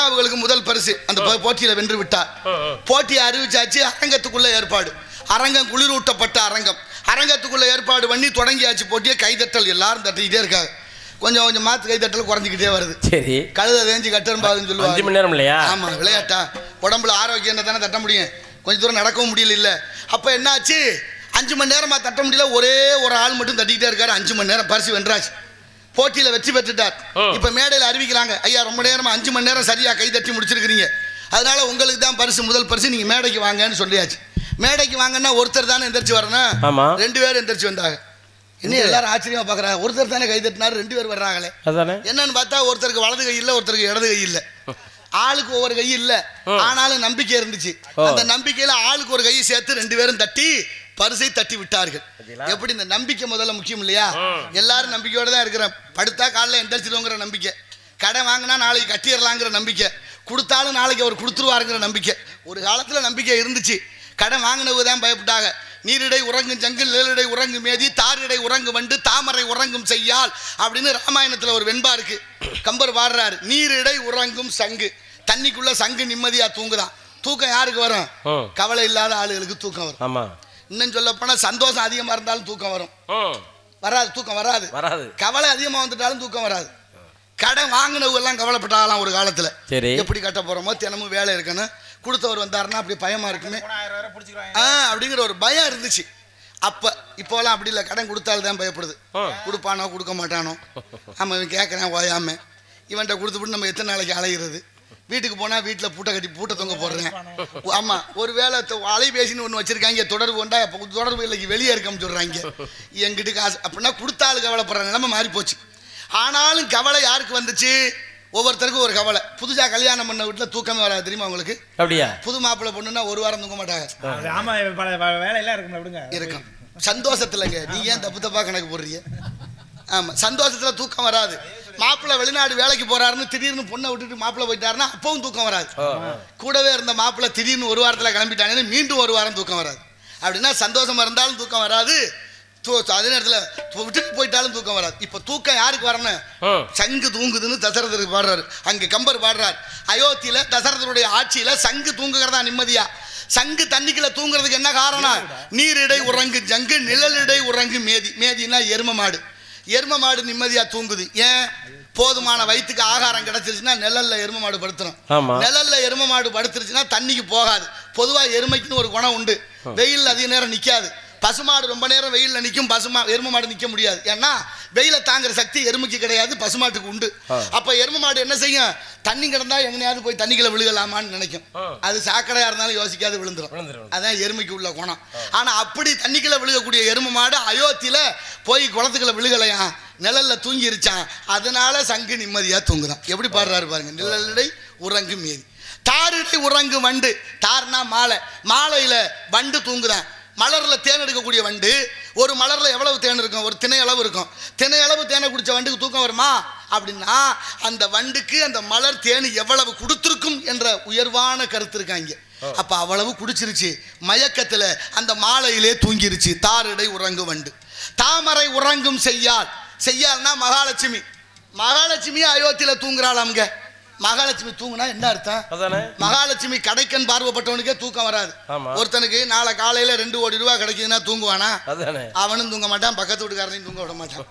அவர்களுக்கு முதல் பரிசு. அந்த போட்டியில வென்று விட்டார். போட்டியை அறிவிச்சாச்சு அரங்கத்துக்குள்ள ஏற்பாடு. அரங்கம் குளிரூட்டப்பட்ட அரங்கம். அரங்கத்துக்குள்ள ஏற்பாடு பண்ணி தொடங்கியாச்சு போட்டியை. கைதட்டல் எல்லாரும் தட்டிக்கிட்டே இருக்காங்க. கொஞ்சம் கொஞ்சம் மாத்து கைதட்டல் குறைஞ்சிக்கிட்டே வருது. சரி. கழுத தேஞ்சு கட்டரும்பாதுன்னு அஞ்சு சொல்லுவாங்க. மணி நேரம் இல்லையா? ஆமா விளையாட்டா? உடம்புல ஆரோக்கியம் தானே தட்ட முடியும். கொஞ்ச தூரம் நடக்கவும் முடியல. இல்ல அப்ப என்னாச்சு? அஞ்சு மணி நேரமா தட்ட முடியல. ஒரே ஒரு ஆள் மட்டும் தட்டிக்கிட்டே இருக்காரு. அஞ்சு மணி நேரம் பரிசு வென்றாச்சு. போட்டியில வெற்றி பெற்றுட்டார். இப்ப மேடையில் அறிவிக்கிறாங்க ஐயா ரொம்ப நேரமா அஞ்சு மணி நேரம் சரியா கை தட்டி முடிச்சிருக்கிறீங்க. அதனால உங்களுக்கு தான் பரிசு முதல் பரிசு நீங்க மேடைக்கு வாங்கன்னு சொல்லியாச்சு. மேடைக்கு வாங்கன்னா ஒருத்தர் தானே எந்திரிச்சு வரணும் ரெண்டு பேரும் எந்திரிச்சு வந்தாங்க. என்ன எல்லாரும் ஆச்சரியமா பாக்குறாங்க. ஒருத்தர் தானே கை தட்டினாரு ரெண்டு பேர் வர்றாங்களே. என்னன்னு பார்த்தா ஒருத்தருக்கு வலது கை இல்ல ஒருத்தருக்கு இடது கை இல்ல. ஆளுக்கு ஒவ்வொரு கை இல்ல. ஆனாலும் நம்பிக்கை இருந்துச்சு. அந்த நம்பிக்கையில ஆளுக்கு ஒரு கையை சேர்த்து ரெண்டு பேரும் தட்டி பரிசை தட்டி விட்டார்கள்? எப்படி இந்த நம்பிக்கை முதல்ல முக்கியம் இல்லையா. எல்லாரும் நம்பிக்கையோட தான் இருக்கிறேன் படுத்தா காலைல எந்திரிச்சிடுவோங்கிற நம்பிக்கை. கடன் வாங்கினா நாளைக்கு கட்டிடலாங்கிற நம்பிக்கை. கொடுத்தாலும் நாளைக்கு அவர் கொடுத்துருவாருங்கிற நம்பிக்கை. ஒரு காலத்துல நம்பிக்கை இருந்துச்சு. கடன் வாங்கினவங்க தான் பயப்பட்டாங்க. நீரிடை உறங்கும் ஜங்கில் நிழலிடை உறங்கும் மேதி தாரிடை உறங்கும் வண்டு தாமரை உறங்கும் செய்யால் அப்படின்னு ராமாயணத்துல ஒரு வெண்பா இருக்கு. கம்பர் பாடுறாரு. நீரிடை உறங்கும் சங்கு. தண்ணிக்குள்ள சங்கு நிம்மதியா தூங்குதான். தூக்கம் யாருக்கு வரும். கவலை இல்லாத ஆளுகளுக்கு தூக்கம் வரும். ஆமா. இன்னும் சொல்ல போனா சந்தோஷம் அதிகமா இருந்தாலும் தூக்கம் வரும். வராது தூக்கம் வராது. வராது. கவலை அதிகமா வந்துட்டாலும் தூக்கம் வராது. கடன் வாங்கினவங்க எல்லாம் கவலைப்பட்டாகலாம் ஒரு காலத்துல. சரி. எப்படி கட்ட போறோமோ தினமும் வேலை இருக்கணும் கொடுத்தவர் வந்தாருன்னா அப்படி பயமா இருக்குமே. ஆ அப்படிங்கிற ஒரு பயம் இருந்துச்சு. அப்ப இப்போலாம் அப்படி இல்லை. கடன் கொடுத்தாலும் தான் பயப்படுது. கொடுப்பானோ கொடுக்க மாட்டானோ? ஆமா இவன் கேட்கறான் ஓயாம. இவன்கிட்ட கொடுத்துவிட்டு நம்ம எத்தனை நாளைக்கு அலைகிறது வீட்டுக்கு போனா வீட்டில் பூட்டை கட்டி பூட்டை தொங்க போடுறேன் ஆமா ஒரு வேளை தொ- அலைபேசின்னு ஒன்று வச்சிருக்காங்க தொடர்பு கொண்டா இப்போ தொடர்பு இல்லைக்கு வெளியே இருக்கன்னு சொல்றாங்க. எங்கிட்ட காசு அப்படின்னா கொடுத்தாலும் கவலைப்படுற நிலைமை மாறி போச்சு ஆனாலும் கவலை யாருக்கு வந்துச்சு? ஒவ்வொருத்தருக்கும் ஒரு கவலை. புதுசா கல்யாணம் பண்ண வீட்டில் தூக்கமே வராது தெரியுமா உங்களுக்கு? அப்படியா? புது மாப்பிள்ளை பொண்ணுன்னா ஒரு வாரம் தூங்க மாட்டாங்க. அது ஆமா பல பல வேலையெல்லாம் இருக்கும்ல விடுங்க. இருக்கும். சந்தோஷத்துலங்க. நீ ஏன் தப்பு தப்பா கணக்கு போடுறீங்க? ஆமா சந்தோஷத்துல தூக்கம் வராது. மாப்பிள்ளை வெளிநாடு வேலைக்கு போறாருன்னு திடீர்னு பொண்ணை விட்டுட்டு மாப்பிள்ளை போயிட்டாருன்னா அப்பவும் தூக்கம் வராது. கூடவே இருந்த மாப்பிள்ளை திடீர்னு ஒரு வாரத்துல கிளம்பிட்டாங்கன்னு மீண்டும் ஒரு வாரம் தூக்கம் வராது. அப்படின்னா சந்தோஷமா இருந்தாலும் தூக்கம் வராது. அதே நேரத்தில் விட்டுட்டு போயிட்டாலும் தூக்கம் வராது. இப்போ தூக்கம் யாருக்கு வரணும். சங்கு தூங்குதுன்னு தசரதருக்கு பாடுறாரு. அங்க கம்பர் பாடுறார். அயோத்தியில தசரதருடைய ஆட்சியில சங்கு தூங்குகிறதா நிம்மதியா? சங்கு தண்ணிக்குள்ள தூங்குறதுக்கு என்ன காரணம்? நீரிடை உறங்கு ஜங்கு நிழலிடை உறங்கு மேதி. மேதினா எரும மாடு. எரும மாடு நிம்மதியா தூங்குது. ஏன்? போதுமான வயிற்றுக்கு ஆகாரம் கிடைச்சிருச்சுன்னா நிழல்ல எரும மாடு படுத்துரும். நிழல்ல எரும மாடு படுத்துருச்சுன்னா தண்ணிக்கு போகாது. பொதுவா எருமைக்குன்னு ஒரு குணம் உண்டு. வெயில் அதிக நேரம் நிக்காது. பசுமாடு ரொம்ப நேரம் வெயில்ல நிக்கும் பசுமா எரும மாடு நிக்க முடியாது. ஏன்னா வெயில தாங்குற சக்தி எருமைக்கு கிடையாது பசுமாட்டுக்கு உண்டு. அப்ப எரும மாடு என்ன செய்யும்? தண்ணி கிடந்தா எங்கனையாவது போய் தண்ணிக்குள்ள விழுகலாமான்னு நினைக்கும். அது சாக்கடையா இருந்தாலும் யோசிக்காது விழுந்துரும். விழுந்துரும். அதான் எருமைக்கு உள்ள குணம். ஆனா அப்படி தண்ணிக்குள்ள விழுகக்கூடிய எரும மாடு அயோத்தியில போய் குளத்துக்குள்ள விழுகலையா நிழல்ல தூங்கிருச்சான் அதனால சங்கு நிம்மதியா தூங்குறான். எப்படி பாடுறாரு பாருங்க. நிழலிடை உறங்கு மீதி. தாரிடை உறங்கு வண்டு. தார்னா மாலை. மாலையில வண்டு தூங்குதான் மலர்ல தேன் எடுக்கக்கூடிய வண்டு. ஒரு மலர்ல எவ்வளவு தேன் இருக்கும்? ஒரு திணை அளவு இருக்கும். திணை அளவு தேனை குடிச்ச வண்டுக்கு தூக்கம் வருமா? அப்படின்னா அந்த வண்டுக்கு அந்த மலர் தேன் எவ்வளவு கொடுத்திருக்கும் என்ற உயர்வான கருத்து இருக்காங்க அப்ப அவ்வளவு குடிச்சிருச்சு. மயக்கத்துல அந்த மாலையிலே தூங்கிருச்சு. தாரிடை உறங்கு வண்டு. தாமரை உறங்கும் செய்யால் செய்யால்னா மகாலட்சுமி. மகாலட்சுமி அயோத்தியில தூங்குறாளாம்ங்க மகாலட்சுமி தூங்குனா என்ன அர்த்தம்? மகாலட்சுமி கடைக்கன் பார்வைப்பட்டவனுக்கே தூக்கம் வராது. ஒருத்தனுக்கு நாளை காலையில ரெண்டு கோடி ரூபாய் கிடைக்குதுன்னா தூங்குவானா? அவனும் தூங்க மாட்டான் பக்கத்து வீட்டுக்காரனையும் தூங்க விட மாட்டான்.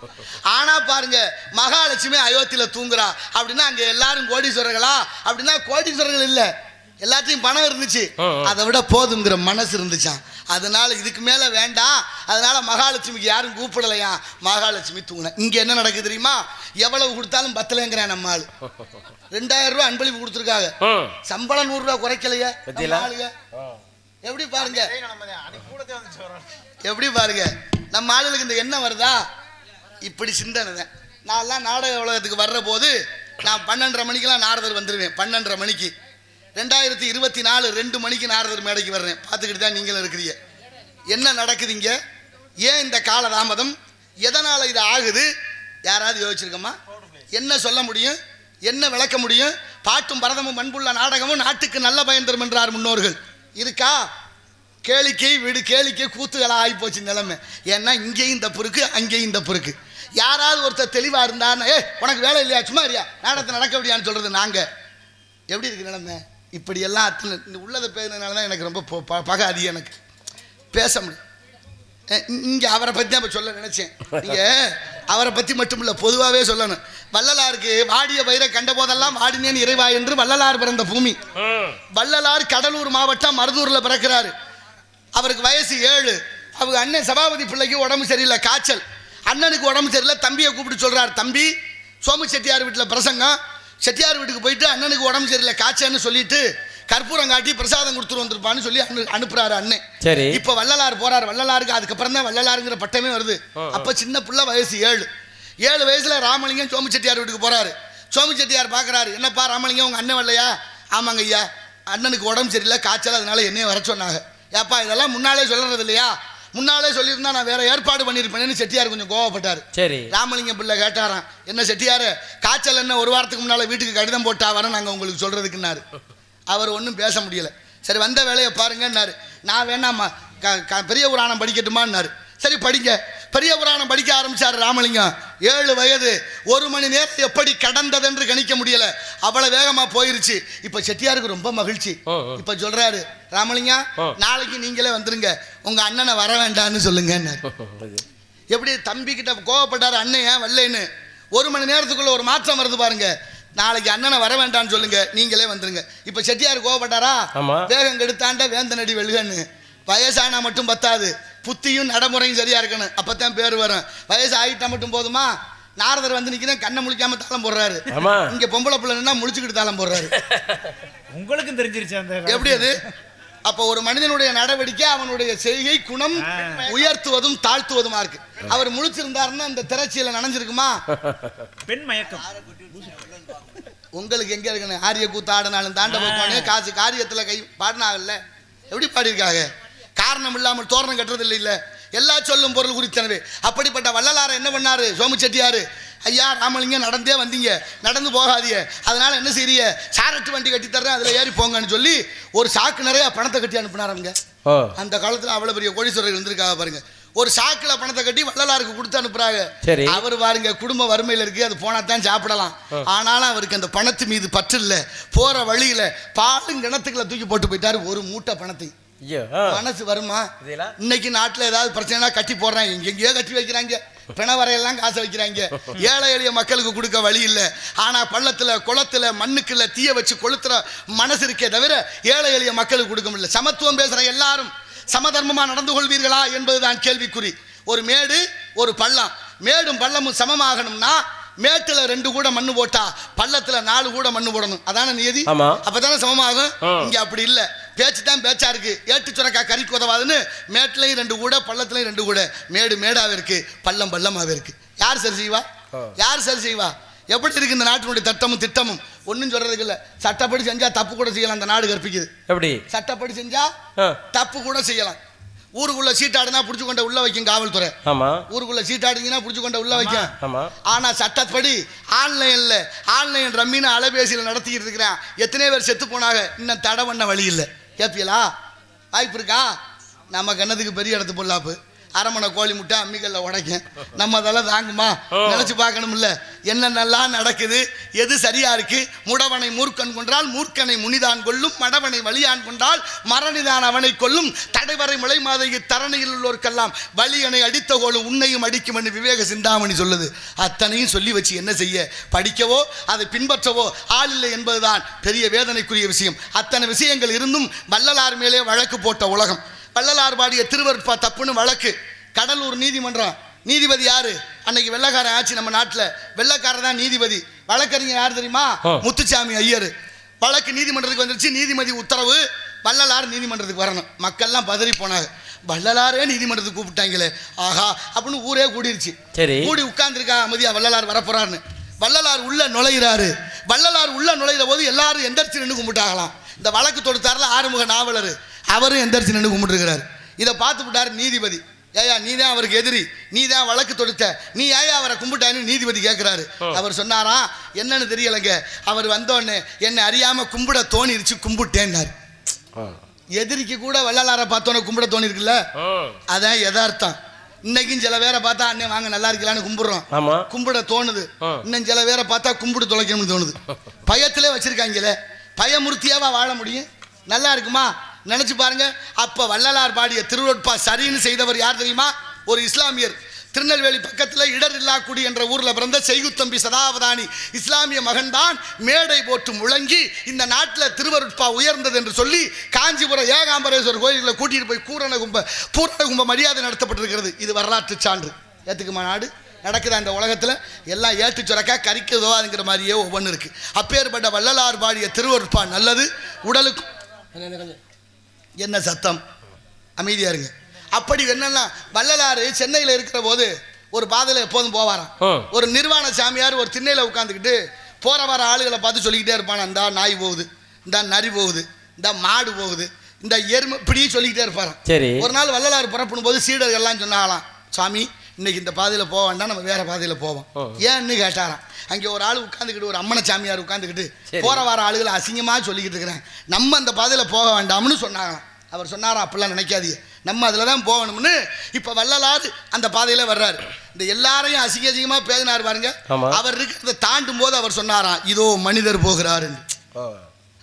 ஆனா பாருங்க மகாலட்சுமி அயோத்தியில தூங்குறா. அப்படின்னா அங்க எல்லாரும் கோடீஸ்வரர்களா? அப்படின்னா கோடீஸ்வரர்கள் இல்ல. எல்லாத்தையும் பணம் இருந்துச்சு. அதை விட போதுங்கிற மனசு இருந்துச்சான் அதனால இதுக்கு மேல வேண்டாம். அதனால மகாலட்சுமிக்கு யாரும் கூப்பிடலையா மகாலட்சுமி தூங்கின. இங்க என்ன நடக்குது தெரியுமா? எவ்வளவு கொடுத்தாலும் பத்தலைங்கிறான் நம்ம ஆளு. ரெண்டாயிரம் ரூபாய் அன்பளிப்பு கொடுத்துருக்காங்க. சம்பளம் நூறு ரூபாய் குறைக்கலையே. எப்படி பாருங்க. எப்படி பாருங்க. நம்ம ஆளுகளுக்கு இந்த எண்ணம் வருதா? இப்படி சிந்தனை தான். நான்லாம் நாடக உலகத்துக்கு வர்ற போது நான் பன்னெண்டரை மணிக்கெல்லாம் நாரதர் வந்துடுவேன் பன்னெண்டரை மணிக்கு. ரெண்டாயிரத்தி இருபத்தி நாலு ரெண்டு மணிக்கு நாரதர் மேடைக்கு வர்றேன். பார்த்துக்கிட்டு தான் நீங்களும் இருக்கிறீங்க. என்ன நடக்குதுங்க ஏன் இந்த காலதாமதம்? எதனால் இது ஆகுது? யாராவது யோசிச்சிருக்கோமா? என்ன சொல்ல முடியும்? என்ன விளக்க முடியும்? பாட்டும் பரதமும் பண்புள்ள நாடகமும் நாட்டுக்கு நல்ல பயன் தரும் என்றார் முன்னோர்கள். இருக்கா? கேளிக்கை வீடு கேளிக்கை கூத்துகளா ஆகி போச்சு நிலைமை. ஏன்னா இங்கேயும் தப்பு இருக்கு அங்கேயும் தப்பு இருக்கு யாராவது ஒருத்தர் தெளிவா இருந்தாருன்னா ஏ உனக்கு வேலை இல்லையா? சும்மா இல்லையா நாடகத்தை நடக்க முடியான்னு சொல்றது நாங்க. எப்படி இருக்கு நிலைமை? இப்படியெல்லாம் அத்தனை இந்த உள்ளதை பேசுனதுனால தான் எனக்கு ரொம்ப பகை அதிகம் எனக்கு. பேச முடியும் இங்கே அவரை பற்றி தான் இப்போ சொல்ல நினச்சேன். நீங்கள் அவரை பற்றி மட்டும் இல்லை பொதுவாகவே சொல்லணும். வள்ளலாருக்கு வாடிய பயிரை கண்ட போதெல்லாம் வாடினேன் இறைவா என்று வள்ளலார் பிறந்த பூமி. வள்ளலார் கடலூர் மாவட்டம் மருதூரில் பிறக்கிறாரு. அவருக்கு வயசு ஏழு. அவங்க அண்ணன் சபாபதி பிள்ளைக்கு உடம்பு சரியில்லை காய்ச்சல். அண்ணனுக்கு உடம்பு சரியில்லை தம்பியை கூப்பிட்டு சொல்றாரு தம்பி சோமு செட்டியார் வீட்டில் பிரசங்கம். செட்டியார் வீட்டுக்கு போயிட்டு அண்ணனுக்கு உடம்பு சரியில்லை காய்ச்சல்னு சொல்லிட்டு கற்பூரம் காட்டி பிரசாதம் கொடுத்துட்டு வந்திருப்பான்னு சொல்லி அனு அனுப்புறாரு அண்ணன். சரி. இப்ப வள்ளலார் போறார். வள்ளலாருக்கு அதுக்கப்புறம் தான் வள்ளலாருங்கிற பட்டமே வருது. அப்ப சின்ன புள்ள வயசு ஏழு. ஏழு வயசுல ராமலிங்கம் சோமு செட்டியார் வீட்டுக்கு போறாரு. சோமு செட்டியார் பாக்குறாரு என்னப்பா ராமலிங்கம் உங்க அண்ணன் வரலையா? ஆமாங்க ஐயா. அண்ணனுக்கு உடம்பு சரியில்லை காய்ச்சல் அதனால என்னைய வர சொன்னாங்க. ஏப்பா இதெல்லாம் முன்னாலே சொல்றது இல்லையா? முன்னாலே சொல்லியிருந்தா நான் வேற ஏற்பாடு பண்ணியிருப்பேன்னு செட்டியார் கொஞ்சம் கோவப்பட்டார். சரி. ராமலிங்கம் பிள்ளை கேட்டாராம் என்ன செட்டியாரு காய்ச்சல் என்ன ஒரு வாரத்துக்கு முன்னால வீட்டுக்கு கடிதம் போட்டா வர நாங்கள் உங்களுக்கு சொல்றதுக்குன்னாரு. அவர் ஒன்றும் பேச முடியல. சரி வந்த வேலையை பாருங்கன்னாரு. நான் க- பெரிய புராணம் படிக்கட்டுமான்னாரு. சரி படிங்க. பெரிய புராணம் படிக்க ஆரம்பிச்சார் ராமலிங்கம். ஏழு வயது. ஒரு மணி நேரம் எப்படி கடந்ததென்று கணிக்க முடியல. அவ்வளவு வேகமா போயிருச்சு. இப்ப செட்டியாருக்கு ரொம்ப மகிழ்ச்சி. இப்ப சொல்றாரு ராமலிங்கம். நாளைக்கு நீங்களே வந்துருங்க. உங்க அண்ணனை வர வேண்டாம்னு சொல்லுங்கன்னாரு. எப்படி தம்பி கிட்ட கோவப்பட்டாரு அண்ணன் ஏன் வரலைன்னு? ஒரு மணி நேரத்துக்குள்ள ஒரு மாற்றம் வருது பாருங்க. நாளைக்கு அண்ணனை வர வேண்டாம்னு சொல்லுங்க. நீங்களே வந்துருங்க. இப்ப செட்டியார் கோவப்பட்டாரா. வேகம் கெடுத்தாண்ட வேந்தனடி வெளுகன்னு வயசானா மட்டும் பத்தாது. புத்தியும் நடைமுறையும் சரியா இருக்கணும். அப்பதான் பேர் வரும். வயசு ஆகிட்டா மட்டும் போதுமா? நாரதர் வந்து நிக்கிறேன் கண்ணை முழிக்காம தாளம் போடுறாரு. ஆமா. இங்க பொம்பளை பிள்ளை நின்னா முழிச்சுக்கிட்டு தாளம் போடுறாரு. உங்களுக்கும் தெரிஞ்சிருச்சு அந்த எப்படி அது? அப்ப ஒரு மனிதனுடைய நடவடிக்கை அவனுடைய செய்கை குணம் உயர்த்துவதும் தாழ்த்துவதுமா இருக்கு. அவர் முழிச்சிருந்தாருன்னா இந்த திரைச்சியில நனைஞ்சிருக்குமா? பெண் மயக்கம். உங்களுக்கு எங்க இருக்குன்னு ஆரிய கூத்து ஆடினாலும் தாண்ட போப்பானு காசு காரியத்துல கை பாடினாங்கல்ல. எப்படி பாடியிருக்காங்க? காரணம் இல்லாமல் தோரணம் கட்டுறது இல்லை இல்ல எல்லா சொல்லும் பொருள் குறித்தனவே. அப்படிப்பட்ட வள்ளலாரை என்ன பண்ணாரு? சோமு செட்டியாரு ஐயா ராமலிங்கம் நடந்தே வந்தீங்க. நடந்து போகாதீங்க. அதனால என்ன செய்றீங்க? சாரட்டு வண்டி கட்டி தர்றேன் அதுல ஏறி போங்கன்னு சொல்லி ஒரு சாக்கு நிறைய பணத்தை கட்டி அனுப்புனாருங்க அந்த காலத்துல அவ்வளவு பெரிய கோடீஸ்வரர்கள் இருந்திருக்காங்க பாருங்க. ஒரு சாக்குல பணத்தை கட்டி வள்ளலாருக்கு கொடுத்து அனுப்புறாங்க. அவர் பாருங்க குடும்ப வறுமையில இருக்கு. அது போனா தான் சாப்பிடலாம். ஆனாலும் அவருக்கு அந்த பணத்து மீது பற்று இல்ல. போற வழியில பாலும் கிணத்துக்குள்ள தூக்கி போட்டு போயிட்டாரு. ஒரு மூட்டை பணத்தை. மனசு வருமா? இன்னைக்கு நாட்டுல ஏதாவது பிரச்சனைனா கட்டி போடுறாங்க. எங்கெங்கேயோ கட்டி வைக்கிறாங்க. பிண வரையெல்லாம் காசை வைக்கிறாங்க. ஏழை எளிய மக்களுக்கு கொடுக்க வழி இல்லை. ஆனா பள்ளத்துல குளத்துல மண்ணுக்குள்ள தீய வச்சு கொளுத்துற மனசு இருக்கே தவிர ஏழை எளிய மக்களுக்கு கொடுக்க முடியல. சமத்துவம் பேசுற எல்லாரும் சமதர்மமா நடந்து கொள்வீர்களா என்பதுதான் கேள்விக்குறி. ஒரு மேடு ஒரு பள்ளம். மேடும் பள்ளமும் சமமாகணும்னா மேட்டுல ரெண்டு கூட மண்ணு போட்டா பள்ளத்துல நாலு கூட மண்ணு போடணும். அதான நியதி. அப்பதானே சமமாகும். இங்க அப்படி இல்ல. பேச்சு தான் பேச்சா இருக்கு. ஏட்டு சுரக்கா கறிக்கு உதவாதுன்னு மேட்லயும் ரெண்டு கூட பள்ளத்துலயும் ரெண்டு கூட. மேடு மேடாவே இருக்கு பள்ளம் பள்ளமாவே இருக்கு. யார் சரி செய்வா. யார் சரி செய்வா? எப்படி இருக்கு இந்த நாட்டினுடைய தட்டமும் திட்டமும்? ஒன்றும் சொல்றதுக்கு இல்ல. சட்டப்படி செஞ்சா தப்பு கூட செய்யலாம். அந்த நாடு கற்பிக்குது. எப்படி? சட்டப்படி செஞ்சா தப்பு கூட செய்யலாம். ஊருக்குள்ள சீட்டாடுனா பிடிச்சு கொண்ட உள்ள வைக்கும் காவல்துறை. ஆமா. ஊருக்குள்ள சீட்டாடுங்கன்னா பிடிச்சு கொண்ட உள்ள வைக்கும். ஆமா ஆனா சட்டப்படி ஆன்லைன்ல ஆன்லைன் ரம்மின்னு அலைபேசியில் நடத்திக்கிட்டு இருக்கிறேன். எத்தனை பேர் செத்து போனாங்க. இன்னும் தடை பண்ண வழி இல்லை. கேப்பியலா வாய்ப்பு இருக்கா? நம்ம கண்ணத்துக்கு பெரிய இடத்து பொல்லாப்பு அரமனை கோழி முட்டை அம்மிக்கல்ல உடைக்கும். நம்ம அதெல்லாம் தாங்குமா. நினைச்சு பார்க்கணும்ல. என்னென்னலாம் நடக்குது? எது சரியா இருக்கு? முடவனை மூர்க்கன் கொன்றால் மூர்க்கனை முனிதான் கொல்லும். மடவனை வலியான் கொண்டால் மரணிதான் அவனை கொல்லும். தடைவரை முளை மாதையை தரணியில் உள்ளோர்க்கெல்லாம் வலியனை அடித்த கோலும் உன்னையும் அடிக்கும் என்று விவேக சிந்தாமணி சொல்லுது. அத்தனையும் சொல்லி வச்சு என்ன செய்ய? படிக்கவோ அதை பின்பற்றவோ ஆள் இல்லை என்பதுதான் பெரிய வேதனைக்குரிய விஷயம். அத்தனை விஷயங்கள் இருந்தும் வள்ளலார் மேலே வழக்கு போட்ட உலகம். வள்ளலார் பாடிய திருவருட்பா தப்புன்னு வழக்கு. கடலூர் நீதிமன்றம். நீதிபதி யாரு? அன்னைக்கு வெள்ளக்காரன் ஆச்சு நம்ம நாட்டில். வெள்ளக்காரன் தான் நீதிபதி. வழக்கறிஞர் யார் தெரியுமா. முத்துச்சாமி ஐயர். வழக்கு நீதிமன்றத்துக்கு வந்துருச்சு. நீதிபதி உத்தரவு வள்ளலார் நீதிமன்றத்துக்கு வரணும். மக்கள்லாம் பதறி போனாங்க. வள்ளலாரே நீதிமன்றத்துக்கு கூப்பிட்டாங்களே. ஆஹா அப்படின்னு ஊரே கூடிருச்சு. சரி. கூடி உட்கார்ந்துருக்கா அமைதியா வள்ளலார் வரப்போறாருன்னு. வள்ளலார் உள்ள நுழையிறாரு. வள்ளலார் உள்ள நுழையிற போது எல்லாரும் எந்திரிச்சு நின்று கும்பிட்டாங்களாம். இந்த வழக்கு தொடுத்தாருல ஆறுமுக நாவலர். அவரும் எந்திரிச்சு நின்று கும்பிட்டுருக்கிறாரு. இதை பார்த்து விட்டாரு நீதிபதி. ஏயா நீ தான் அவருக்கு எதிரி. நீ தான் வழக்கு தொடுத்த. நீ ஏயா அவரை கும்பிட்டான்னு நீதிபதி கேட்குறாரு அவர் சொன்னாராம் என்னன்னு தெரியலைங்க. அவர் வந்தோடனே என்னை அறியாம கும்பிட தோணிருச்சு கும்பிட்டேன்னாரு. எதிரிக்கு கூட வள்ளலாரை பார்த்தோன்னே கும்பிட தோணி இருக்குல்ல ஆ. அதான் யதார்த்தம். இன்னைக்கும் சில பேரை பார்த்தா அண்ணே வாங்க நல்லா இருக்கலான்னு கும்பிடுறோம். கும்பிட தோணுது. இன்னும் சில பேரை பார்த்தா கும்பிடு தொலைக்கணும்னு தோணுது. பயத்திலே வச்சிருக்காங்களே. பயமுறுத்தியாவா வாழ முடியும்? நல்லா இருக்குமா? நினைச்சு பாருங்க. அப்ப வள்ளலார் பாடிய திருவொட்பா சரின்னு செய்தவர் யார் தெரியுமா? ஒரு இஸ்லாமியர். திருநெல்வேலி பக்கத்தில் இடரில்லாக்குடி என்ற ஊரில் பிறந்த செய்குத்தம்பி சதாவதானி. இஸ்லாமிய மகன்தான் மேடை போட்டு முழங்கி இந்த நாட்டில் திருவருட்பா உயர்ந்தது என்று சொல்லி காஞ்சிபுரம் ஏகாம்பரேஸ்வரர் கோயிலில் கூட்டிகிட்டு போய் கூரண கும்ப பூரண கும்ப மரியாதை நடத்தப்பட்டிருக்கிறது. இது வரலாற்று சான்று. ஏற்றுக்குமா நாடு? நடக்குதா இந்த உலகத்தில்? எல்லாம் ஏற்று சுரக்கா கறிக்க உதவாதுங்கிற மாதிரியே ஒவ்வொன்று இருக்குது அப்பேற்பட்ட வள்ளலார் பாடிய திருவருட்பா நல்லது. உடலுக்கு என்ன சத்தம்? அமைதியா இருங்க. அப்படி என்னன்னா வள்ளலாறு சென்னையில் இருக்கிற போது ஒரு பாதையில் எப்போதும் போவாராம். ஒரு நிர்வாண சாமியார் ஒரு திண்ணையில் உட்காந்துக்கிட்டு போற வர ஆளுகளை பார்த்து சொல்லிக்கிட்டே இருப்பான். இந்த நாய் போகுது இந்த நரி போகுது இந்த மாடு போகுது இந்த எருமை இப்படி சொல்லிக்கிட்டே இருப்பாராம். சரி. ஒரு நாள் வள்ளலார் புறப்படும் போது சீடர்கள்லாம் சொன்னாங்களாம் சாமி இன்னைக்கு இந்த பாதையில் போக வேண்டாம் நம்ம வேற பாதையில் போவோம். ஏன்னு கேட்டாராம். அங்கே ஒரு ஆள் உட்காந்துக்கிட்டு ஒரு அம்மன சாமியார் உட்காந்துக்கிட்டு. போற வர ஆளுகளை அசிங்கமாக சொல்லிக்கிட்டு இருக்கிறேன். நம்ம அந்த பாதையில் போக வேண்டாம்னு சொன்னாங்களாம் அவர் சொன்னாராம் அப்படிலாம் நினைக்காதீங்க. நம்ம அதில் தான் போகணும்னு இப்போ வள்ளலார் அந்த பாதையில் வர்றாரு. இந்த எல்லாரையும் அசிங்க அசிங்கமாக பேசினார் பாருங்க. அவர் இருக்கிறத தாண்டும் போது அவர் சொன்னாராம் இதோ மனிதர் போகிறாருன்னு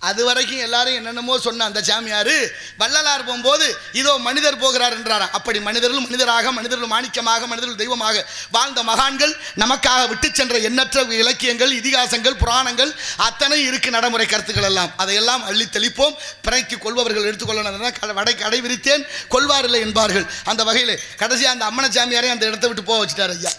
அது வரைக்கும் எல்லாரும் என்னென்னமோ சொன்ன அந்த சாமியாரு வள்ளலார் போகும்போது இதோ மனிதர் போகிறார் என்றாராம். அப்படி மனிதர்கள் மனிதராக மனிதர்கள் மாணிக்கமாக மனிதர்கள் தெய்வமாக வாழ்ந்த மகான்கள் நமக்காக விட்டு சென்ற எண்ணற்ற இலக்கியங்கள் இதிகாசங்கள் புராணங்கள் அத்தனை இருக்கு நடைமுறை கருத்துக்கள் எல்லாம். அதையெல்லாம் அள்ளி தெளிப்போம். பிறைக்கு கொள்பவர்கள் எடுத்துக்கொள்ளணும் வடை கடை விரித்தேன் கொள்வாரில்லை என்பார்கள். அந்த வகையில் கடைசியாக அந்த அம்மன சாமியாரையும் அந்த இடத்தை விட்டு போக வச்சுட்டார் ஐயா.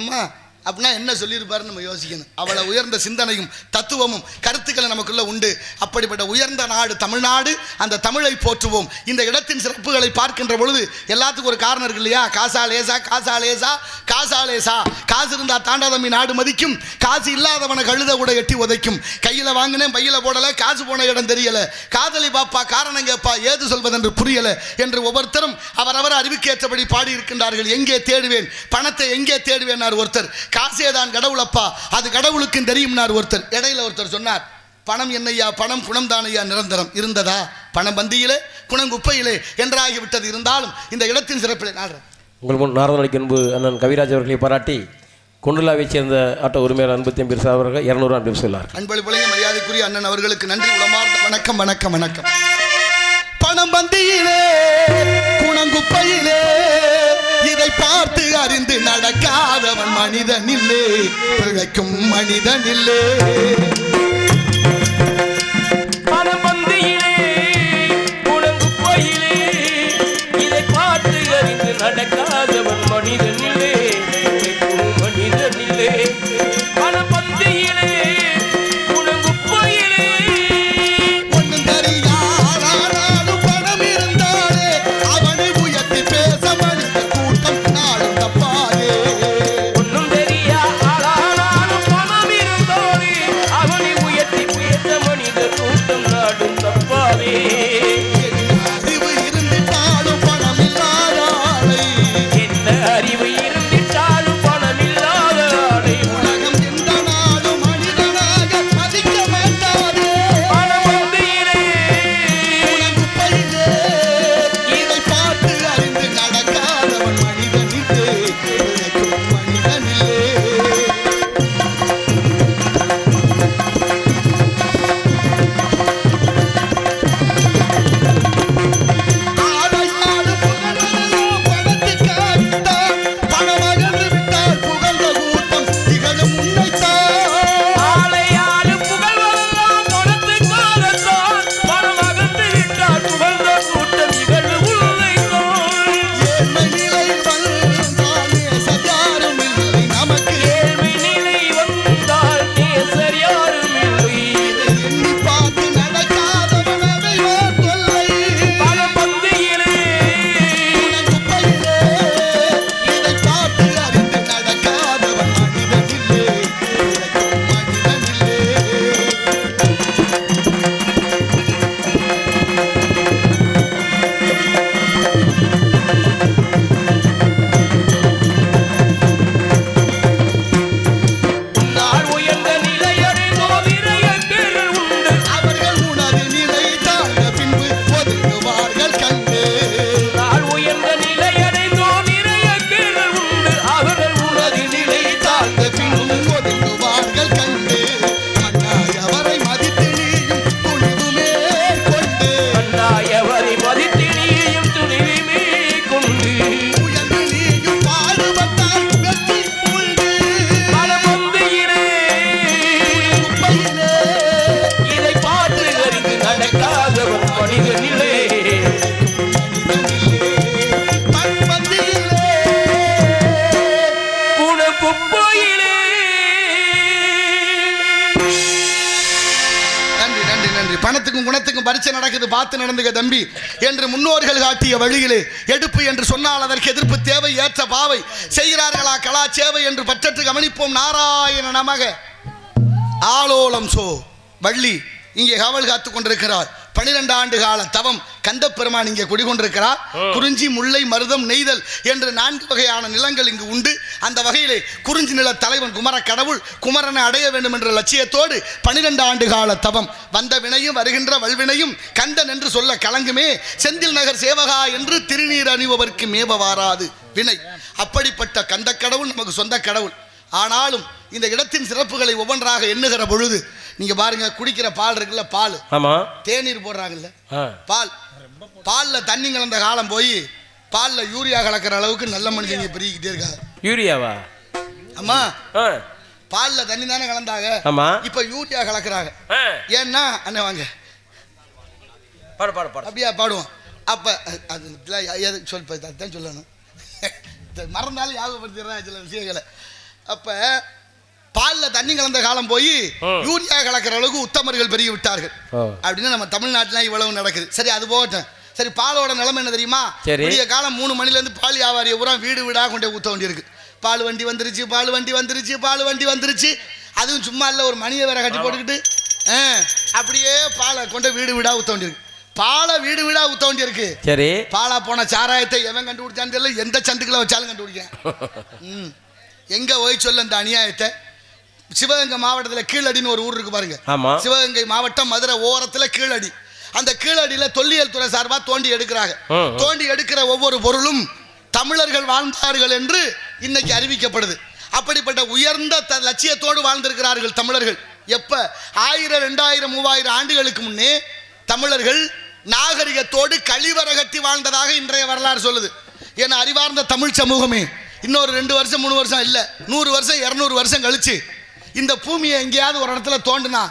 அம்மா அப்படின்னா என்ன சொல்லியிருப்பாருன்னு நம்ம யோசிக்கணும். அவ்வளோ உயர்ந்த சிந்தனையும் தத்துவமும் கருத்துக்களை நமக்குள்ள உண்டு. அப்படிப்பட்ட உயர்ந்த நாடு தமிழ்நாடு அந்த தமிழை போற்றுவோம். இந்த இடத்தின் சிறப்புகளை பார்க்கின்ற பொழுது எல்லாத்துக்கும் ஒரு காரணம் இருக்கு இல்லையா? காசா லேசா காசா லேசா காசா லேசா. காசு இருந்தால் தாண்டாதம்மி நாடு மதிக்கும். காசு இல்லாதவனை கழுத கூட எட்டி உதைக்கும். கையில் வாங்கினேன் பையில் போடலை காசு போன இடம் தெரியலை. காதலி பாப்பா காரணம் கேப்பா ஏது சொல்வதென்று புரியலை என்று ஒவ்வொருத்தரும் அவரவர் அறிவுக்கேற்றபடி பாடி இருக்கின்றார்கள் எங்கே தேடுவேன்? பணத்தை எங்கே தேடுவேனார் ஒருத்தர். காசே தான் கடவுளப்பா. அது கடவுளுக்கும் தெரியும்னார் ஒருத்தர். இடையில ஒருத்தர் சொன்னார் பணம் என்னையா? பணம் குணம் தானையா நிரந்தரம். இருந்ததா? பணம் பந்தியிலே குணம் குப்பையிலே என்றாகிவிட்டது. இருந்தாலும் இந்த இடத்தின் சிறப்பிலே நாடுறேன் உங்கள் முன் நாரதனுக்கு அன்பு அண்ணன் கவிராஜ் அவர்களை பாராட்டி குண்டுலாவைச் சேர்ந்த ஆட்டோ உரிமையாளர் அன்பு தம்பி அவர்கள் இருநூறு அன்பு சொல்லார் அன்பளி பிள்ளைங்க மரியாதைக்குரிய அண்ணன் அவர்களுக்கு நன்றி. உளமார்ந்த வணக்கம் வணக்கம் வணக்கம். பணம் பந்தியிலே குணங்குப்பையிலே இதை பார்த்து அறிந்து நடக்காதவன் மனிதன் இல்லே பிழைக்கும் மனிதன் இல்லே இதை அறிந்து நடக்காதவன் மனிதன் இல்லை பரீட்சை நடக்குது பார்த்து நடந்துக தம்பி என்று முன்னோர்கள் காட்டிய வழியிலே எடுப்பு என்று சொன்னால் அதற்கு எதிர்ப்பு தேவை ஏற்ற பாவை செய்கிறார்களா? கலா சேவை என்று பற்றற்று கவனிப்போம். நாராயண நமக. ஆலோலம் சோ. வள்ளி இங்கே காவல் காத்து கொண்டிருக்கிறார். பனிரெண்டு ஆண்டு கால தவம் கந்த பெருமான் இங்கே குடிகொண்டிருக்கிறார். குறிஞ்சி முல்லை மருதம் நெய்தல் என்று நான்கு வகையான நிலங்கள் இங்கு உண்டு. அந்த வகையிலே குறிஞ்சி நில தலைவன் குமர கடவுள் குமரனை அடைய வேண்டும் என்ற லட்சியத்தோடு பனிரெண்டு ஆண்டு கால தவம். வந்த வினையும் வருகின்ற வல்வினையும் கந்தன் என்று சொல்ல கலங்குமே. செந்தில் நகர் சேவகா என்று திருநீர் அணிபவர்க்கு மேவ வாராது வினை. அப்படிப்பட்ட கந்த கடவுள் நமக்கு சொந்த கடவுள். ஆனாலும் இந்த இடத்தின் சிறப்புகளை ஒவ்வொன்றாக எண்ணுகிற பொழுது நீங்க பாருங்க குடிக்கிற பால் இருக்குல்ல பால். ஆமா. தேநீர் போடுறாங்கல்ல. பால். பால்ல தண்ணி கலந்த காலம் போய் பால்ல யூரியா கலக்கிற அளவுக்கு நல்ல மனுஷங்க பெருகிக்கிட்டே இருக்காங்க யூரியாவா? அம்மா ஆ. பால்ல தண்ணி தானே கலந்தாங்க. ஆமா. இப்ப யூரியா கலக்குறாங்க. ஏன்னா அண்ணன் வாங்க. பாடு பாடு பாடு. அப்படியா பாடுவோம். அப்ப அது சொல் அதான் சொல்லணும். மறந்தாலும் ஞாபகப்படுத்திடுறேன் சில விஷயங்களை. அப்ப பால்ல தண்ணி கலந்த காலம் போய். யூரியா கலக்கிற அளவுக்கு உத்தமர்கள் பெருகி விட்டார்கள் அப்படின்னு நம்ம தமிழ்நாட்டில் இவ்வளவு நடக்குது. சரி அது போகட்டும். சரி பாலோட நிலைமை என்ன தெரியுமா. விடிய காலம் மூணு மணிலேருந்து பால் வியாபாரியை பூரா வீடு வீடாக கொண்டு ஊற்ற வேண்டியிருக்கு. பால் வண்டி வந்துருச்சு பால் வண்டி வந்துருச்சு பால் வண்டி வந்துருச்சு. அதுவும் சும்மா இல்லை ஒரு மணியை வேற கட்டி போட்டுக்கிட்டு அப்படியே பாலை கொண்டு வீடு வீடாக ஊற்ற வேண்டியிருக்கு. பாலை வீடு வீடாக ஊற்ற வேண்டியிருக்கு. சரி. பாலா போன சாராயத்தை எவன் கண்டுபிடிச்சான்னு தெரியல. எந்த சந்துக்குள்ள வச்சாலும் கண்டுபிடிக்கிறேன். எங்க போய் சொல்ல இந்த அநியாயத்தை? சிவகங்கை மாவட்டத்தில் கீழடின்னு ஒரு ஊர் இருக்கு பாருங்க. சிவகங்கை மாவட்டம் மதுரை ஓரத்துல கீழடி. அந்த கீழடியில தொல்லியல் துறை சார்பா தோண்டி எடுக்கிறாங்க. தோண்டி எடுக்கிற ஒவ்வொரு பொருளும் தமிழர்கள் வாழ்ந்தார்கள் என்று இன்னைக்கு அறிவிக்கப்படுது. அப்படிப்பட்ட உயர்ந்த த- லட்சியத்தோடு வாழ்ந்திருக்கிறார்கள் தமிழர்கள். எப்ப? ஆயிரம் ரெண்டாயிரம் மூவாயிரம் ஆண்டுகளுக்கு முன்னே தமிழர்கள் நாகரிகத்தோடு கழிவரகட்டி வாழ்ந்ததாக இன்றைய வரலாறு சொல்லுது. என அறிவார்ந்த தமிழ் சமூகமே. இன்னொரு ரெண்டு வருஷம் மூணு வருஷம் இல்லை. நூறு வருஷம் இரநூறு வருஷம் கழிச்சு இந்த பூமியை எங்கேயாவது ஒரு இடத்துல தோண்டுனா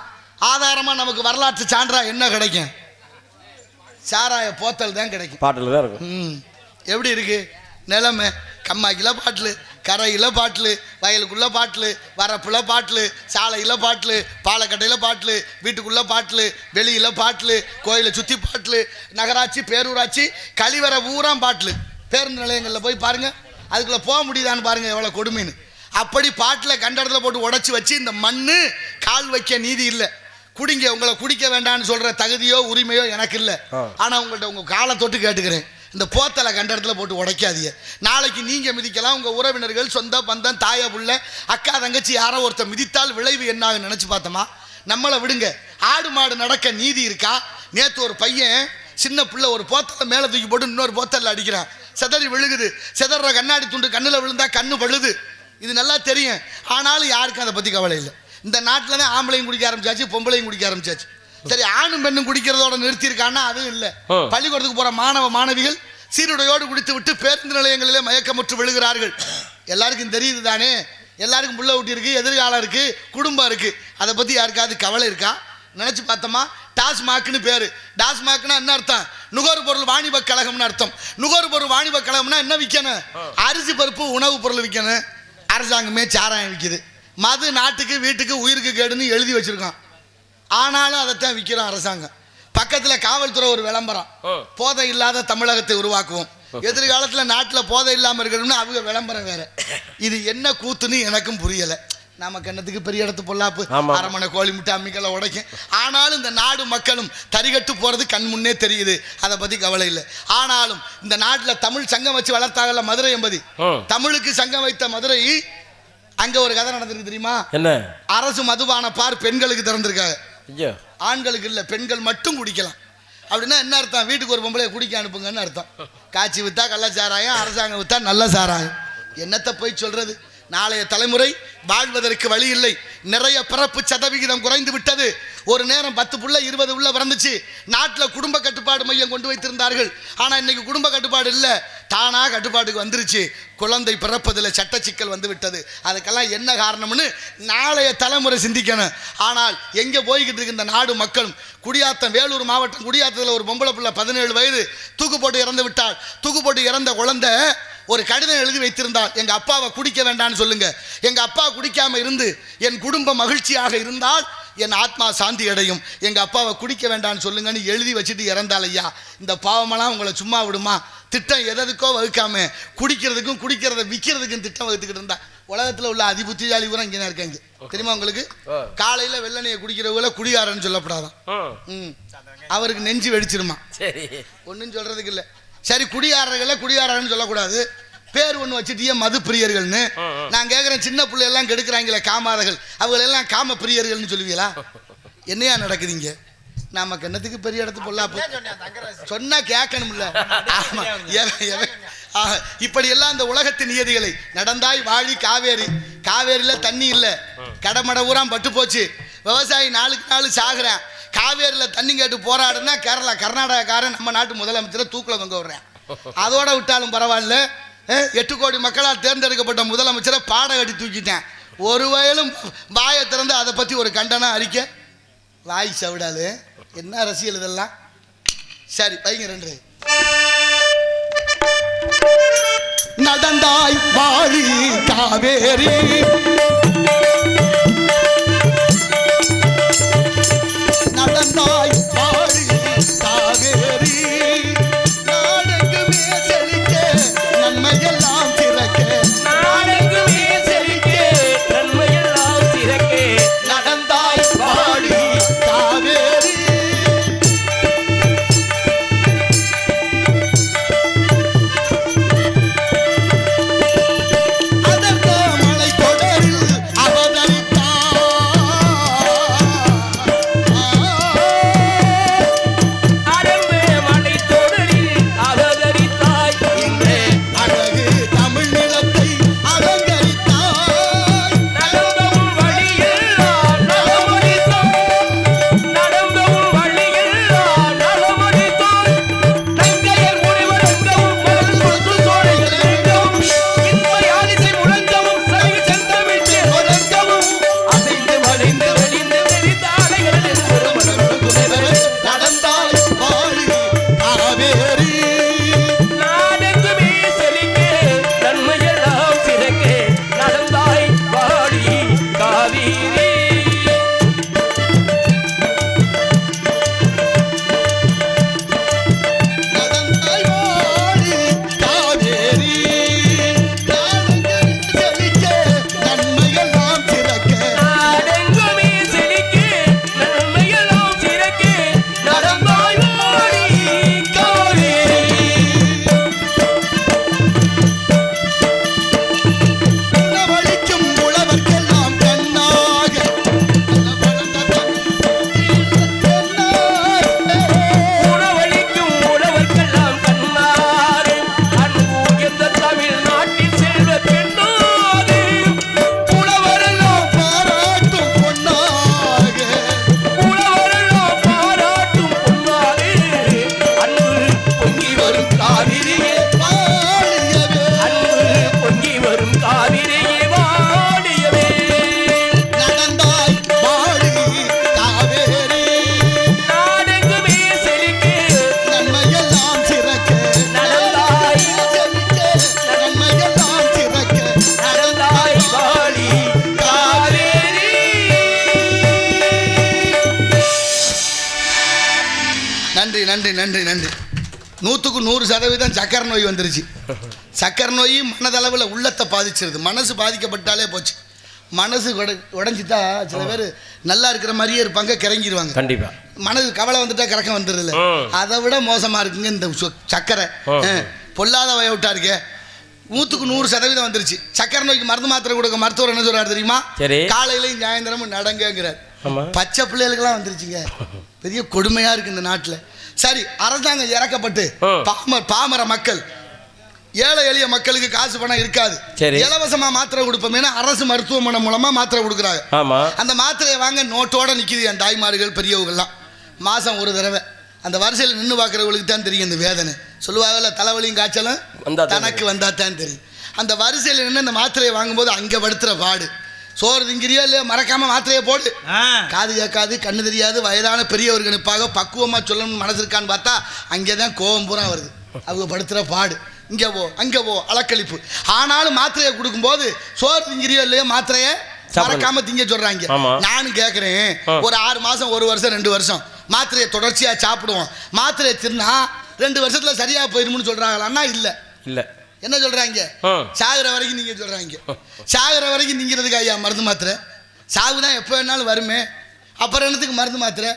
ஆதாரமா நமக்கு வரலாற்று சான்றா என்ன கிடைக்கும்? சாராய போத்தல் தான் கிடைக்கும். பாட்டில் தான் இருக்கும். ம். எப்படி இருக்கு? நிலைமை. கம்மாக்கில பாட்டில் கரையில் பாட்டில் வயலுக்குள்ள பாட்டில் வரப்புல பாட்டில் சாலையில் பாட்டில் பாலக்கட்டையில் பாட்டில் வீட்டுக்குள்ள பாட்டில் வெளியில் பாட்டில் கோயிலை சுற்றி பாட்டில் நகராட்சி பேரூராட்சி கழிவறை ஊரா பாட்டில். பேருந்து நிலையங்களில் போய் பாருங்க. அதுக்குள்ளே போக முடியுதான்னு பாருங்க எவ்வளோ கொடுமைன்னு. அப்படி பாட்டில் கண்ட இடத்துல போட்டு உடைச்சி வச்சு இந்த மண்ணு கால் வைக்க நீதி இல்லை. குடிங்க உங்களை குடிக்க வேண்டாம்னு சொல்ற தகுதியோ உரிமையோ எனக்கு இல்லை. ஆ. ஆனா உங்கள்ட்ட உங்க காலை தொட்டு கேட்டுக்கிறேன். இந்த போத்தலை கண்ட இடத்துல போட்டு உடைக்காதீங்க. நாளைக்கு நீங்க மிதிக்கலாம் உங்க உறவினர்கள் சொந்த பந்தம் தாயா புள்ள அக்கா தங்கச்சி யாரோ ஒருத்தர் மிதித்தால் விளைவு என்னாகும் நினைச்சு பார்த்தோமா? நம்மளை விடுங்க. ஆடு மாடு நடக்க நீதி இருக்கா? நேத்து ஒரு பையன் சின்ன பிள்ளை ஒரு போத்தலை மேலே தூக்கி போட்டு இன்னொரு போத்தல்ல அடிக்கிறான். செதறி விழுகுது. செதற கண்ணாடி துண்டு கண்ணில் விழுந்தா கண்ணு பழுது. இது நல்லா தெரியும். ஆனாலும் யாருக்கும் அதை பற்றி கவலை இல்லை. இந்த நாட்டில் தான் ஆம்பளையும் குடிக்க ஆரம்பிச்சாச்சு பொம்பளையும் குடிக்க ஆரம்பிச்சாச்சு. சரி ஆணும் பெண்ணும் குடிக்கிறதோட நிறுத்தியிருக்கான்னா அதுவும் இல்லை. பள்ளிக்கூடத்துக்கு போகிற மாணவ மாணவிகள் சீருடையோடு குடித்து விட்டு பேருந்து நிலையங்களிலே மயக்கமுற்று விழுகிறார்கள். எல்லாருக்கும் தெரியுது தானே? எல்லாருக்கும் புள்ள ஊட்டி இருக்கு எதிர்காலம் இருக்கு குடும்பம் இருக்கு. அதை பற்றி யாருக்காவது கவலை இருக்கா? நினச்சி பார்த்தோமா? டாஸ்மாக்னு பேர். டாஸ்மாக்னா என்ன அர்த்தம்? நுகர்பொருள் வாணிப கழகம்னு அர்த்தம். நுகர்பொருள் வாணிப கழகம்னா என்ன விற்கணும் அரிசி பருப்பு உணவுப் பொருள் விற்கணும் அரசாங்கமே சாராயம் விற்கிது மது நாட்டுக்கு வீட்டுக்கு உயிருக்கு கேடுன்னு எழுதி வச்சிருக்கான். ஆனாலும் அதைத்தான் விற்கிறோம் அரசாங்கம். பக்கத்தில் காவல்துறை ஒரு விளம்பரம். போதை இல்லாத தமிழகத்தை உருவாக்குவோம். எதிர்காலத்தில் நாட்டில் போதை இல்லாமல் இருக்கணும்னு அவங்க விளம்பரம் வேற. இது என்ன கூத்துன்னு எனக்கும் புரியலை. நம்ம கண்ணத்துக்கு பெரிய இடத்து பொல்லாப்பு. அரமனை கோழி முட்டை அம்மிக்கலை உடைக்கும். ஆனாலும் இந்த நாடு மக்களும் தரிகட்டு போகிறது கண் முன்னே தெரியுது. அதை பற்றி கவலை இல்லை. ஆனாலும் இந்த நாட்டில் தமிழ் சங்கம் வச்சு வளர்த்தாங்கல்ல மதுரை என்பது. தமிழுக்கு சங்கம் வைத்த மதுரை அங்க ஒரு கதை நடந்திருக்கு தெரியுமா? என்ன? அரசு மதுபான பார் பெண்களுக்கு திறந்திருக்காங்க. ஆண்களுக்கு இல்லை பெண்கள் மட்டும் குடிக்கலாம். அப்படின்னா என்ன அர்த்தம்? வீட்டுக்கு ஒரு பொம்பளைய குடிக்க அனுப்புங்கன்னு அர்த்தம். காய்ச்சி வித்தா கள்ளச்சாராயம் அரசாங்கம் வித்தா நல்ல சாராயம். என்னத்தை போய் சொல்றது? நாளைய தலைமுறை வாழ்வதற்கு வழி இல்லை. நிறைய பிறப்பு சதவிகிதம் குறைந்து விட்டது. ஒரு நேரம் பத்து புள்ள இருபது உள்ள பிறந்துச்சு. நாட்டில் குடும்ப கட்டுப்பாடு மையம் கொண்டு வைத்திருந்தார்கள். ஆனால் இன்னைக்கு குடும்ப கட்டுப்பாடு இல்லை. தானாக கட்டுப்பாட்டுக்கு வந்துருச்சு. குழந்தை பிறப்பதில் சட்ட சிக்கல் வந்து விட்டது. அதுக்கெல்லாம் என்ன காரணம்னு நாளைய தலைமுறை சிந்திக்கணும். ஆனால் எங்கே போய்கிட்டு இருக்கு இந்த நாடு மக்களும் குடியாத்தம் வேலூர் மாவட்டம் குடியாத்தத்தில் ஒரு பொம்பளை பிள்ளை பதினேழு வயது தூக்கு போட்டு இறந்து விட்டால் தூக்கு போட்டு இறந்த குழந்தை ஒரு கடிதம் எழுதி வைத்திருந்தால் எங்கள் அப்பாவை குடிக்க வேண்டாம்னு சொல்லுங்கள் எங்கள் அப்பா குடிக்காமல் இருந்து என் குடும்பம் மகிழ்ச்சியாக இருந்தால் என் ஆத்மா சாந்தி அடையும். எங்கள் அப்பாவை குடிக்க வேண்டாம்னு சொல்லுங்கன்னு எழுதி வச்சுட்டு இறந்தாள் ஐயா. இந்த பாவமெல்லாம் உங்களை சும்மா விடுமா? திட்டம் எதற்கோ வகுக்காம. குடிக்கிறதுக்கும் குடிக்கிறத விற்கிறதுக்கும் திட்டம் வகுத்துக்கிட்டு இருந்தா. உலகத்தில் உள்ள அதி புத்திசாலி பூரா இங்கே தான் இருக்காங்க தெரியுமா உங்களுக்கு. காலையில் வெள்ளனையை குடிக்கிறவங்கள குடிகாரன்னு சொல்லப்படாதான். ம். அவருக்கு நெஞ்சு வெடிச்சிருமா? சரி. ஒன்றும் சொல்றதுக்கு இல்லை. சரி குடியாரர்களை குடியாரன்னு சொல்லக்கூடாது. பேர் ஒன்று வச்சுட்டியே மது பிரியர்கள்னு. நான் கேட்குறேன் சின்ன பிள்ளையெல்லாம் கெடுக்குறாங்களே காமாதர்கள். அவங்களெல்லாம் காம பிரியர்கள்னு சொல்லுவீங்களா? என்னையா நடக்குதுங்க? நாம கண்ணத்துக்கு பெரிய இடத்து பொல்லாப்பு? சொன்னா கேட்கணும்ல ஆமா? ஆக, இப்படியெல்லாம் இந்த உலகத்தின் நியதிகளை நடந்தாய் வாழி காவேரி. காவேரியில தண்ணி இல்லை. கடமட ஊராம் பட்டு போச்சு. விவசாயி நாளுக்கு நாள் சாகுறேன். காவேரியில தண்ணி கேட்டு போராடுனா கேரளா கர்நாடகாக்காரன் நம்ம நாட்டு முதலமைச்சரை தூக்கில் தொங்க விடுறேன். அதோட விட்டாலும் பரவாயில்ல. எட்டு கோடி மக்களால் தேர்ந்தெடுக்கப்பட்ட முதலமைச்சரை பாடம் கட்டி தூக்கிட்டேன். ஒரு வயலும் வாயை திறந்து அதை பற்றி ஒரு கண்டனம் அறிக்கை? வாய் சவிடாலு என்ன அரசியல் இதெல்லாம்? சரி வைங்க ரெண்டு. நடந்தாய் வாழி காவேரி. நன்றி நன்றி நன்றி. நூற்றுக்கு நூறு சதவீதம் சக்கரை நோய் வந்துருச்சு. சக்கரை நோய் மனதளவில் உள்ளத்தை பாதிச்சிருது. மனசு பாதிக்கப்பட்டாலே போச்சு. மனசு உட உடஞ்சிட்டா சில பேர் நல்லா இருக்கிற மாதிரியே இருப்பாங்க கிறங்கிடுவாங்க கண்டிப்பா. மனது கவலை வந்துட்டா கிறக்கம் வந்துடுதுல்ல ம். அதை விட மோசமாக இருக்குங்க இந்த சக்கரை. பொல்லாத வயவிட்டா இருக்கே. நூற்றுக்கு நூறு சதவீதம் வந்துருச்சு. சக்கரை நோய்க்கு மருந்து மாத்திரை கொடுக்க மருத்துவர் என்ன சொல்றாரு தெரியுமா. காலையிலையும் சாயந்தரமும் நடங்கங்கிறார். பச்சை பிள்ளைகளுக்கெல்லாம் வந்துருச்சுங்க. பெரிய கொடுமையா இருக்கு இந்த நாட்டில். சரி அரசாங்கம் இறக்கப்பட்டு. பாமர பாமர மக்கள் ஏழை எளிய மக்களுக்கு காசு பணம் இருக்காது. இலவசமா மாத்திரை கொடுப்போமேனா அரசு மருத்துவமனை மூலமா மாத்திரை கொடுக்குறாங்க. ஆமா. அந்த மாத்திரையை வாங்க நோட்டோட நிக்குது என் தாய்மார்கள் பெரியவங்கள்லாம் மாசம் ஒரு தடவை. அந்த வரிசையில் நின்று பார்க்குறவங்களுக்கு தான் தெரியும் இந்த வேதனை. சொல்லுவாங்கல்ல தலைவலியும் காய்ச்சலும் தனக்கு வந்தா தான் தெரியும். அந்த வரிசையில் நின்று அந்த மாத்திரையை வாங்கும்போது அங்கே படுத்துற பாடு சோறு திங்கிறியோ இல்லையோ மறக்காம மாத்திரையை போடு. காது கேட்காது கண்ணு தெரியாது வயதான பெரியவர்கள் நிற்பாக பக்குவமாக சொல்லணும்னு மனசு இருக்கான்னு பார்த்தா அங்கே தான் கோபம் பூரா வருது. அவங்க படுத்துகிற பாடு. இங்கே போ அங்கே போ அலக்களிப்பு ஆனாலும் மாத்திரையை கொடுக்கும்போது சோறு திங்கிறியோ இல்லையோ மாத்திரையை. மறக்காம திங்க சொல்றாங்க. நானும் கேக்குறேன். ஆ. ஒரு ஆறு மாசம் ஒரு வருஷம் ரெண்டு வருஷம். மாத்திரையை தொடர்ச்சியா சாப்பிடுவோம். மாத்திரையை தின்னா ரெண்டு வருஷத்துல சரியா போயிரும்னு சொல்றாங்களான்னா இல்ல. இல்லை. என்ன சொல்றாங்க. சாகுற வரைக்கும் நீங்க சொல்றாங்க. சாகுற வரைக்கும் நீங்கிறதுக்கு ஐயா மருந்து மாத்திரை. சாவு தான் எப்போ வேணாலும் வருமே. அப்புறம் என்னத்துக்கு மருந்து மாத்திரை?